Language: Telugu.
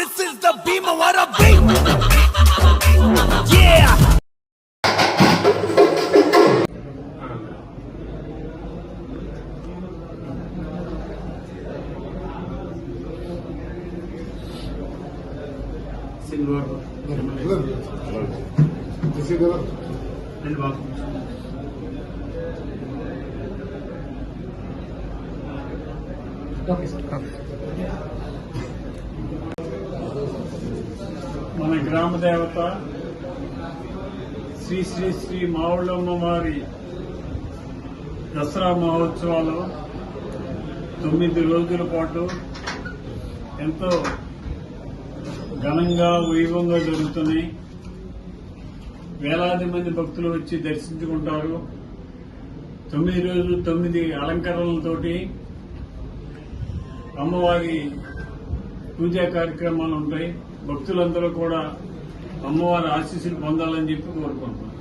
This is the Beamer, what a beat! Yeah! Okay. మన గ్రామ దేవత శ్రీ శ్రీ శ్రీ మావుళ్ళమ్మ వారి దసరా మహోత్సవాలు తొమ్మిది రోజుల పాటు ఎంతో ఘనంగా వైభవంగా జరుగుతున్నాయి. వేలాది మంది భక్తులు వచ్చి దర్శించుకుంటారు. తొమ్మిది రోజులు తొమ్మిది అలంకరణలతోటి అమ్మవారి పూజా కార్యక్రమాలు ఉంటాయి. భక్తులందరూ కూడా అమ్మవారి ఆశీస్సులు పొందాలని చెప్పి కోరుకుంటున్నాను.